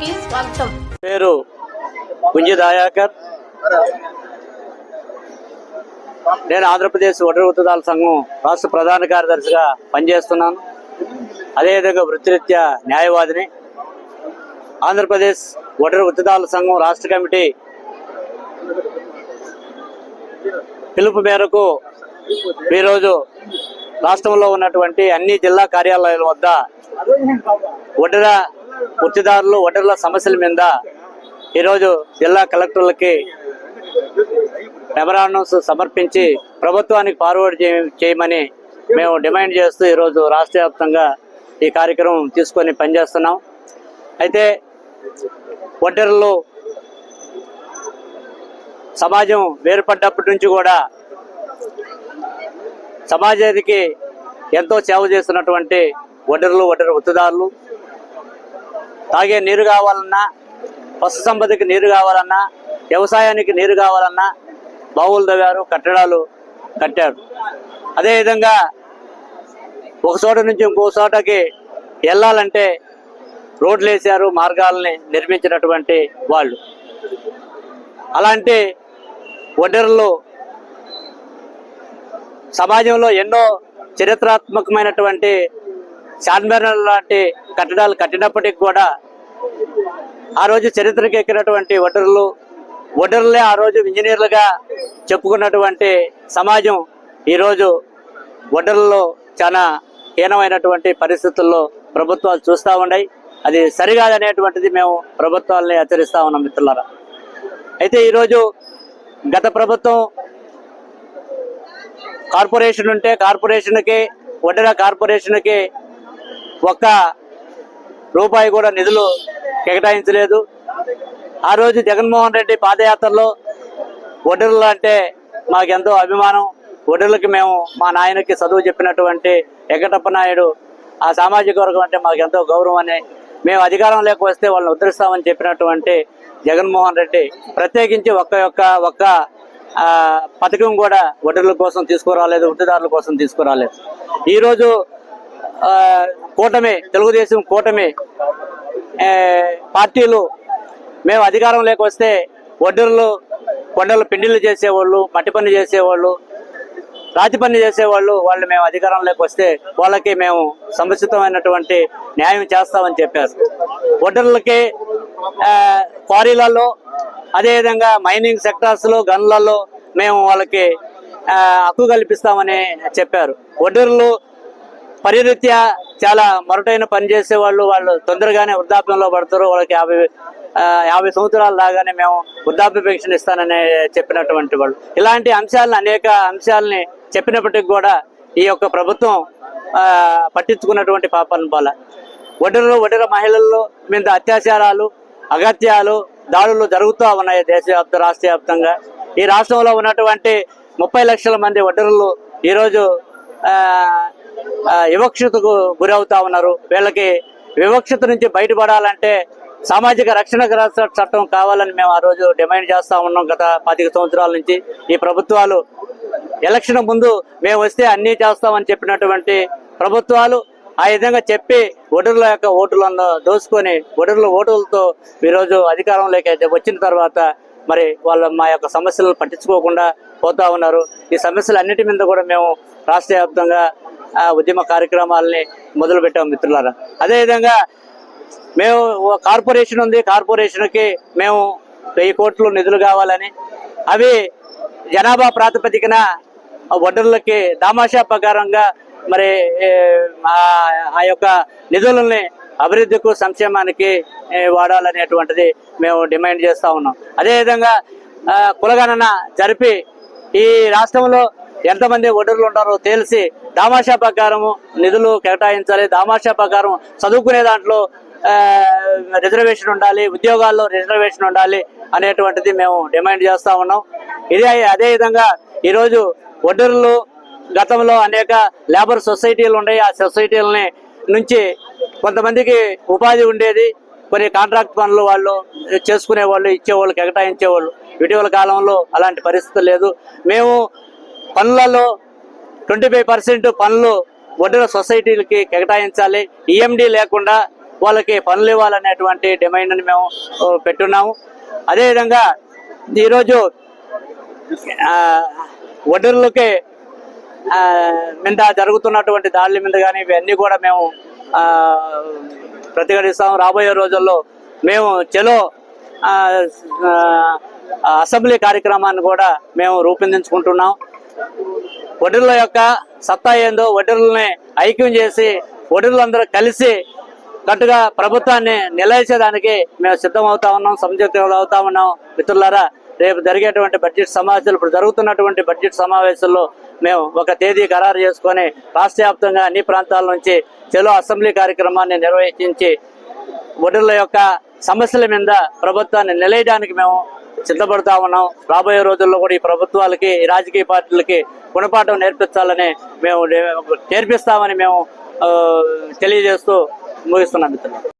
కి స్వాగతం. పేరు పుంజి దయాకర్ నేను ఆంధ్రప్రదేశ్ ఒడ్డు ఉత్తదాల సంఘం రాష్ట్ర ప్రధాన కార్యదర్శిగా పనిచేస్తున్నాను. అదేవిధంగా వృత్తిరీత్యా న్యాయవాదిని. ఆంధ్రప్రదేశ్ ఒడ్డు ఉత్తదాల సంఘం రాష్ట్ర కమిటీ పిలుపు మేరకు ఈరోజు రాష్ట్రంలో ఉన్నటువంటి అన్ని జిల్లా కార్యాలయాల వద్ద వడ్ర వృత్తిదారులు ఓటర్ల సమస్యల మీద ఈరోజు జిల్లా కలెక్టర్లకి మెమరాండమ్స్ సమర్పించి ప్రభుత్వానికి ఫార్వర్డ్ చేయ- చేయమని మేము డిమాండ్ చేస్తూ ఈరోజు రాష్ట్ర వ్యాప్తంగా ఈ కార్యక్రమం తీసుకొని పనిచేస్తున్నాం. అయితే ఒడ్డర్లు సమాజం వేరుపడ్డప్పటి నుంచి కూడా సమాజానికి ఎంతో సేవ చేస్తున్నటువంటి ఒడ్డర్లు ఒడ్డరు వృత్తిదారులు తాగే నీరు కావాలన్నా పశు సంపదకి నీరు కావాలన్నా వ్యవసాయానికి నీరు కావాలన్నా బావులు తవ్వారు కట్టడాలు కట్టారు. అదేవిధంగా ఒక చోట నుంచి ఇంకో చోటకి వెళ్ళాలంటే రోడ్లు వేశారు మార్గాలని నిర్మించినటువంటి వాళ్ళు. అలాంటి ఒడ్డర్లు సమాజంలో ఎన్నో చరిత్రాత్మకమైనటువంటి చార్మినార్ లాంటి కట్టడాలు కట్టినప్పటికి కూడా ఆ రోజు చరిత్రకి ఎక్కినటువంటి ఒడ్డర్లు ఒడ్డర్లే ఆ రోజు ఇంజనీర్లుగా చెప్పుకున్నటువంటి సమాజం ఈరోజు ఒడ్డర్లలో చాలా హీనమైనటువంటి పరిస్థితుల్లో ప్రభుత్వాలు చూస్తూ ఉన్నాయి. అది సరికాదనేటువంటిది మేము ప్రభుత్వాలని హెచ్చరిస్తా ఉన్నాం మిత్రులారా. అయితే ఈరోజు గత ప్రభుత్వం కార్పొరేషన్ ఉంటే కార్పొరేషన్కి వడ్డర కార్పొరేషన్కి ఒక్క రూపాయి కూడా నిధులు కేటాయించలేదు. ఆ రోజు జగన్మోహన్ రెడ్డి పాదయాత్రలో ఒడ్డర్లు అంటే మాకెంతో అభిమానం. ఒడ్డర్లకి మేము మా నాయనకి చదువు చెప్పినటువంటి వెంకటప్ప నాయుడు ఆ సామాజిక వర్గం అంటే మాకు ఎంతో గౌరవం అని మేము అధికారం లేక వస్తే వాళ్ళని ఉద్ధరిస్తామని చెప్పినటువంటి జగన్మోహన్ రెడ్డి ప్రత్యేకించి ఒక్క యొక్క ఒక్క పథకం కూడా ఒడ్డర్ల కోసం తీసుకురాలేదు వృత్తిదారుల కోసం తీసుకురాలేదు. ఈరోజు కూటమి తెలుగుదేశం కూటమి పార్టీలు మేము అధికారం లేక వస్తే వడ్డర్లు కొండలు పిండిలు చేసేవాళ్ళు మట్టి పని చేసేవాళ్ళు రాతి పని చేసేవాళ్ళు వాళ్ళు మేము అధికారంలోకి వస్తే వాళ్ళకి మేము సముచితమైనటువంటి న్యాయం చేస్తామని చెప్పారు. వడ్డర్లకి క్వారీలలో అదేవిధంగా మైనింగ్ సెక్టార్స్లో గన్లలో మేము వాళ్ళకి హక్కు కల్పిస్తామని చెప్పారు. వడ్డర్లు పరిరీత్యా చాలా మరటైన పని చేసే వాళ్ళు వాళ్ళు తొందరగానే వృద్ధాప్యంలో పడతారు. వాళ్ళకి యాభై యాభై సంవత్సరాల లాగానే మేము వృద్ధాప్య పెన్షన్ ఇస్తానని చెప్పినటువంటి వాళ్ళు. ఇలాంటి అంశాలను అనేక అంశాలని చెప్పినప్పటికీ కూడా ఈ యొక్క ప్రభుత్వం పట్టించుకున్నటువంటి పాపాలను బాల. ఒడ్డరు ఒడ్డర మహిళల్లో మీద అత్యాచారాలు అగత్యాలు దాడులు జరుగుతూ ఉన్నాయి దేశవ్యాప్త రాష్ట్ర వ్యాప్తంగా ఈ రాష్ట్రంలో ఉన్నటువంటి ముప్పై లక్షల మంది ఒడ్డరులు ఈరోజు వివక్షతకు గురవుతా ఉన్నారు. వీళ్ళకి వివక్షత నుంచి బయటపడాలంటే సామాజిక రక్షణ చట్టం కావాలని మేము ఆ రోజు డిమాండ్ చేస్తా ఉన్నాం గత పాతిక సంవత్సరాల నుంచి. ఈ ప్రభుత్వాలు ఎలక్షన్ ముందు మేము వస్తే అన్నీ చేస్తామని చెప్పినటువంటి ప్రభుత్వాలు ఆ విధంగా చెప్పి ఒడర్ల యొక్క ఓటులను దోసుకొని ఒడర్ల ఓటులతో ఈరోజు అధికారంలోకి అయితే వచ్చిన తర్వాత మరి వాళ్ళ మా యొక్క సమస్యలను పట్టించుకోకుండా పోతా ఉన్నారు. ఈ సమస్యలు అన్నిటి మీద కూడా మేము రాష్ట్ర వ్యాప్తంగా ఉద్యమ కార్యక్రమాలని మొదలు పెట్టాం మిత్రులారా. అదేవిధంగా మేము కార్పొరేషన్ ఉంది కార్పొరేషన్కి మేము వెయ్యి కోట్లు నిధులు కావాలని అవి జనాభా ప్రాతిపదికన వడ్డర్లకి దామాషా ప్రకారంగా మరి ఆ- యొక్క నిధులని అభివృద్ధికి సంక్షేమానికి వాడాలనేటువంటిది మేము డిమాండ్ చేస్తూ ఉన్నాం. అదేవిధంగా కులగణన జరిపి ఈ రాష్ట్రంలో ఎంతమంది ఒడ్డర్లు ఉంటారో తెలిసి దామాషా ప్రకారము నిధులు కేటాయించాలి. దామాషా ప్రకారం చదువుకునే దాంట్లో రిజర్వేషన్ ఉండాలి ఉద్యోగాల్లో రిజర్వేషన్ ఉండాలి అనేటువంటిది మేము డిమాండ్ చేస్తా ఉన్నాం. ఇదే అదే విధంగా ఈరోజు ఒడ్డర్లు గతంలో అనేక లేబర్ సొసైటీలు ఉన్నాయి. ఆ సొసైటీలని నుంచి కొంతమందికి ఉపాధి ఉండేది. కొన్ని కాంట్రాక్ట్ పనులు వాళ్ళు చేసుకునేవాళ్ళు ఇచ్చేవాళ్ళు కేటాయించేవాళ్ళు. ఇటీవల కాలంలో అలాంటి పరిస్థితి లేదు. మేము పనులలో ట్వంటీ ఫైవ్ పర్సెంట్ పనులు వడ్డీల సొసైటీలకి కేటాయించాలి. ఈఎండి లేకుండా వాళ్ళకి పనులు ఇవ్వాలనేటువంటి డిమాండ్ని మేము పెట్టున్నాము. అదేవిధంగా ఈరోజు ఆ, మీద జరుగుతున్నటువంటి దాడుల మీద కానీ ఇవన్నీ కూడా మేము ప్రతిఘటిస్తాము. ప్రతిఘటిస్తాం రాబోయే రోజుల్లో మేము చెలో అసెంబ్లీ కార్యక్రమాన్ని కూడా మేము రూపొందించుకుంటున్నాం. వడుల యొక్క సత్తా ఏందో వడ్డీలని ఐక్యం చేసి వడ్డీలందరూ కలిసి కట్టుగా ప్రభుత్వాన్ని నిలయేసేదానికి మేము సిద్ధమవుతా ఉన్నాం సంయుక్తం అవుతా ఉన్నాం. మిత్రులారా రేపు జరిగేటువంటి బడ్జెట్ సమావేశాలు ఇప్పుడు జరుగుతున్నటువంటి బడ్జెట్ సమావేశాల్లో మేము ఒక తేదీ ఖరారు చేసుకొని రాష్ట్ర వ్యాప్తంగా అన్ని ప్రాంతాల నుంచి చెలో అసెంబ్లీ కార్యక్రమాన్ని నిర్వహించి వడుల యొక్క సమస్యల మీద ప్రభుత్వాన్ని నిలయడానికి మేము సిద్ధపడతా ఉన్నాం. రాబోయే రోజుల్లో కూడా ఈ ప్రభుత్వాలకి రాజకీయ పార్టీలకి గుణపాఠం నేర్పించాలని మేము నేర్పిస్తామని మేము ఆ, తెలియజేస్తూ ముగిస్తున్నాం మిత్రులు